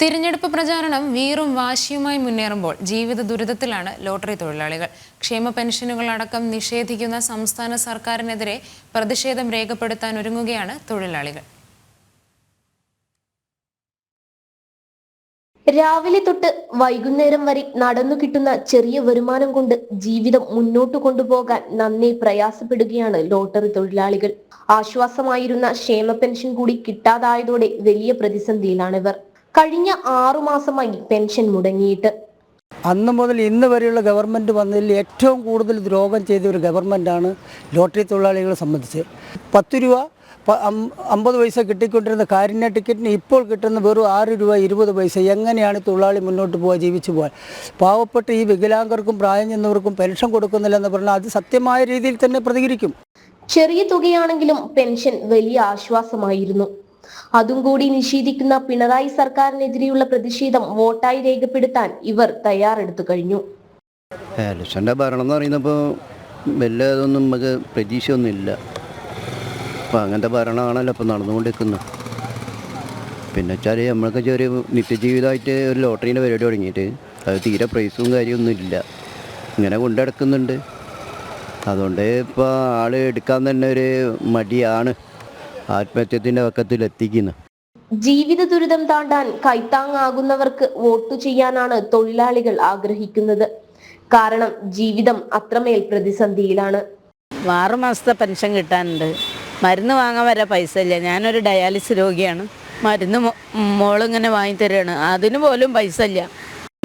തിരഞ്ഞെടുപ്പ് പ്രചാരണം വീറും വാശിയുമായി മുന്നേറുമ്പോൾ ജീവിത ദുരിതത്തിലാണ് ലോട്ടറി തൊഴിലാളികൾ. ക്ഷേമ പെൻഷനുകൾ അടക്കം നിഷേധിക്കുന്ന സംസ്ഥാന സർക്കാരിനെതിരെ പ്രതിഷേധം രേഖപ്പെടുത്താൻ ഒരുങ്ങുകയാണ് തൊഴിലാളികൾ. രാവിലെ തൊട്ട് വൈകുന്നേരം വരെ നടന്നു കിട്ടുന്ന ചെറിയ വരുമാനം കൊണ്ട് ജീവിതം മുന്നോട്ട് കൊണ്ടുപോകാൻ നന്നേ പ്രയാസപ്പെടുകയാണ് ലോട്ടറി തൊഴിലാളികൾ. ആശ്വാസമായിരുന്ന ക്ഷേമ പെൻഷൻ കൂടി കിട്ടാതായതോടെ വലിയ പ്രതിസന്ധിയിലാണിവർ. കഴിഞ്ഞ ആറുമാസമായി പെൻഷൻ മുടങ്ങിയിട്ട്. അന്ന് മുതൽ ഇന്ന് വരെയുള്ള ഗവൺമെന്റ് വന്നതിൽ ഏറ്റവും കൂടുതൽ ദ്രോഹം ചെയ്ത ഒരു ഗവൺമെന്റാണ് ലോട്ടറി തൊഴിലാളികളെ സംബന്ധിച്ച്. പത്ത് രൂപ അമ്പത് പൈസ കിട്ടിക്കൊണ്ടിരുന്ന കാരുണ്യ ടിക്കറ്റിന് ഇപ്പോൾ കിട്ടുന്ന വെറും ആറ് രൂപ ഇരുപത് പൈസ. എങ്ങനെയാണ് തൊഴിലാളി മുന്നോട്ട് പോകാൻ ജീവിച്ചു പോകാൻ പാവപ്പെട്ട ഈ വികലാംഗർക്കും പ്രായം ചെന്നവർക്കും പെൻഷൻ കൊടുക്കുന്നില്ലെന്ന് പറഞ്ഞാൽ അത് സത്യമായ രീതിയിൽ തന്നെ പ്രതികരിക്കും. ചെറിയ തുകയാണെങ്കിലും പെൻഷൻ വലിയ ആശ്വാസമായിരുന്നു. അതും കൂടി നിഷേധിക്കുന്ന പിണറായി സർക്കാരിനെതിരെയുള്ള പ്രതിഷേധം വോട്ടായി രേഖപ്പെടുത്താൻ ഇവർ തയ്യാറെടുത്തു കഴിഞ്ഞു. ഇലക്ഷന്റെ ഭരണം എന്ന് പറയുന്നപ്പോൾ വലിയ ഇതൊന്നും നമുക്ക് പ്രതീക്ഷയൊന്നുമില്ല. അപ്പോൾ അങ്ങനത്തെ ഭരണമാണല്ലോ ഇപ്പോൾ നടന്നുകൊണ്ടിരിക്കുന്നത്. പിന്നെ വെച്ചാൽ നമ്മൾക്ക് ചെറിയ നിത്യജീവിതമായിട്ട് ഒരു ലോട്ടറീന്റെ പരിപാടി തുടങ്ങിയിട്ട് അത് തീരെ പ്രൈസും കാര്യമൊന്നും ഇല്ല. ഇങ്ങനെ കൊണ്ടുനടക്കുന്നുണ്ട് അതുകൊണ്ട് ഇപ്പോൾ ആൾ എടുക്കാൻ തന്നെ ഒരു മടിയാണ്. ആത്മഹത്യത്തിന്റെ വക്കത്തിൽ എത്തിക്കുന്നത് ജീവിത ദുരിതം താണ്ടാൻ കൈത്താങ്ങാകുന്നവർക്ക് വോട്ടു ചെയ്യാനാണ് തൊഴിലാളികൾ ആഗ്രഹിക്കുന്നത്. കാരണം ജീവിതം അത്രമേൽ പ്രതിസന്ധിയിലാണ്. ആറുമാസത്തെ പെൻഷൻ കിട്ടാനുണ്ട്. മരുന്ന് വാങ്ങാൻ വരെ പൈസ ഇല്ല. ഞാനൊരു ഡയാലിസിസ് രോഗിയാണ്. മരുന്ന് മോളിങ്ങനെ വാങ്ങിത്തരാണ് അതിന് പോലും പൈസ ഇല്ല.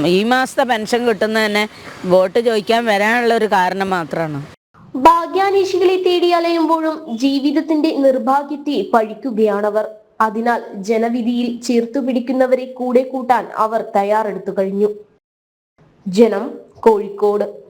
ഈ മാസത്തെ പെൻഷൻ കിട്ടുന്ന തന്നെ വോട്ട് ചോദിക്കാൻ വരാനുള്ള ഒരു കാരണം മാത്രമാണ്. ഭാഗ്യാനീശികളെ തേടി അലയുമ്പോഴും ജീവിതത്തിന്റെ നിർഭാഗ്യത്തെ പഴിക്കുകയാണവർ. അതിനാൽ ജനവിധിയിൽ ചേർത്തു പിടിക്കുന്നവരെ കൂടെ കൂട്ടാൻ അവർ തയ്യാറെടുത്തു കഴിഞ്ഞു. ജനം കോഴിക്കോട്.